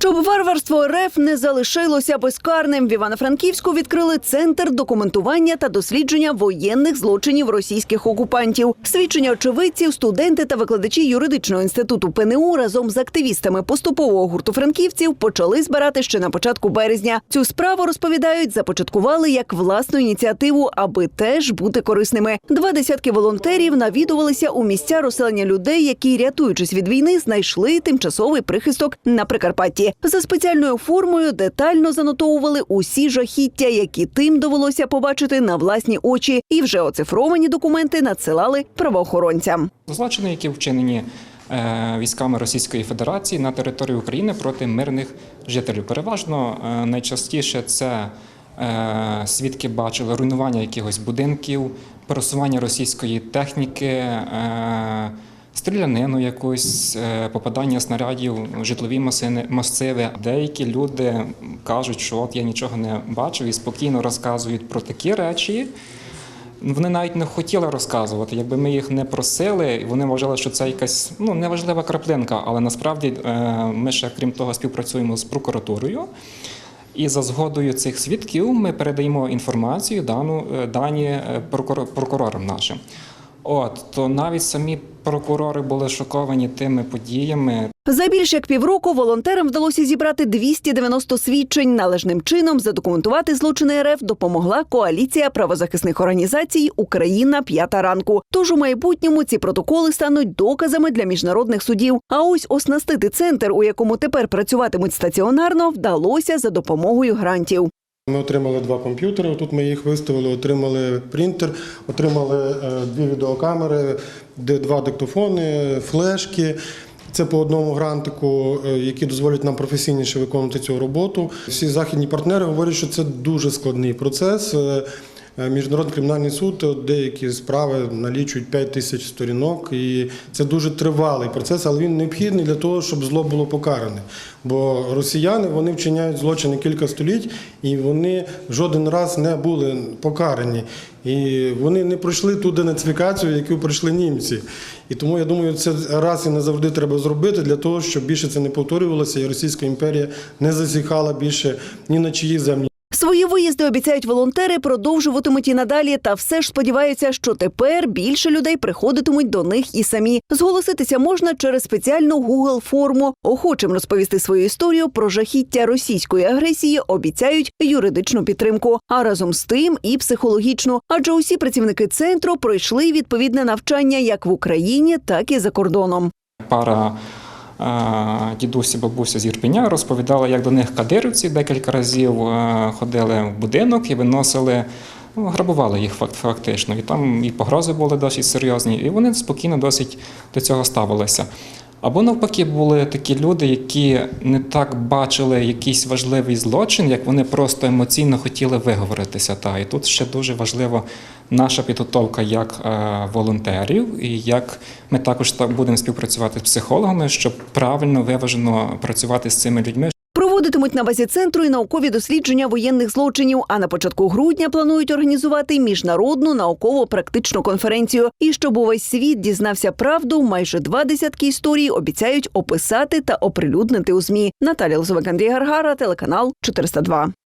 Щоб варварство РФ не залишилося безкарним, в Івано-Франківську відкрили центр документування та дослідження воєнних злочинів російських окупантів. Свідчення очевидців, студенти та викладачі юридичного інституту ПНУ разом з активістами поступового гурту франківців почали збирати ще на початку березня. Цю справу розповідають, започаткували як власну ініціативу, аби теж бути корисними. Два десятки волонтерів навідувалися у місця розселення людей, які, рятуючись від війни, знайшли тимчасовий прихисток на Прикарпатті. За спеціальною формою детально занотовували усі жахіття, які тим довелося побачити на власні очі, і вже оцифровані документи надсилали правоохоронцям. Злочини, які вчинені е, військами Російської Федерації на території України проти мирних жителів. Переважно е, найчастіше це е, свідки бачили руйнування якихось будинків, пересування російської техніки. Стрілянину якусь, е, попадання снарядів житлові масиви. Деякі люди кажуть, що от я нічого не бачив і спокійно розказують про такі речі, вони навіть не хотіли розказувати. Якби ми їх не просили, вони вважали, що це якась ну неважлива краплинка. Але насправді е, ми ще крім того співпрацюємо з прокуратурою. І за згодою цих свідків ми передаємо інформацію дану е, дані прокурорам нашим. От то навіть самі прокурори були шоковані тими подіями. За більш як півроку волонтерам вдалося зібрати 290 свідчень. Належним чином задокументувати злочини РФ допомогла коаліція правозахисних організацій Україна п'ята ранку. Тож у майбутньому ці протоколи стануть доказами для міжнародних судів. А ось оснастити центр, у якому тепер працюватимуть стаціонарно, вдалося за допомогою грантів. Ми отримали два комп'ютери. Тут ми їх виставили, отримали принтер, отримали е, дві відеокамери, де два диктофони, флешки. Це по одному грантику, е, які дозволять нам професійніше виконувати цю роботу. Всі західні партнери говорять, що це дуже складний процес. Е, Міжнародний кримінальний суд е, деякі справи налічують 5 тисяч сторінок, і це дуже тривалий процес, але він необхідний для того, щоб зло було покаране. Бо росіяни вони вчиняють злочини кілька століть, і вони жоден раз не були покарані. І вони не пройшли ту денацифікацію, яку пройшли німці. І тому я думаю, це раз і назавжди треба зробити для того, щоб більше це не повторювалося, і Російська імперія не засіхала більше ні на чиї землі. Свої виїзди обіцяють волонтери продовжуватимуть і надалі, та все ж сподіваються, що тепер більше людей приходитимуть до них і самі. Зголоситися можна через спеціальну Google форму. Охочим розповісти свою історію про жахіття російської агресії обіцяють юридичну підтримку, а разом з тим і психологічну. Адже усі працівники центру пройшли відповідне навчання як в Україні, так і за кордоном. Пара дідуся, бабуся з Ірпеня розповідала, як до них кадирівці декілька разів е, ходили в будинок і виносили. ну, Грабували їх фактично, і там і погрози були досить серйозні, і вони спокійно досить до цього ставилися. Або навпаки, були такі люди, які не так бачили якийсь важливий злочин, як вони просто емоційно хотіли виговоритися. Та і тут ще дуже важлива наша підготовка як е, волонтерів, і як ми також та- будемо співпрацювати з психологами, щоб правильно виважено працювати з цими людьми. Проводитимуть на базі центру і наукові дослідження воєнних злочинів. А на початку грудня планують організувати міжнародну науково-практичну конференцію. І щоб увесь світ дізнався правду, майже два десятки історій обіцяють описати та оприлюднити у змі. Наталя Лозовик, Андрій Гаргара, телеканал 402.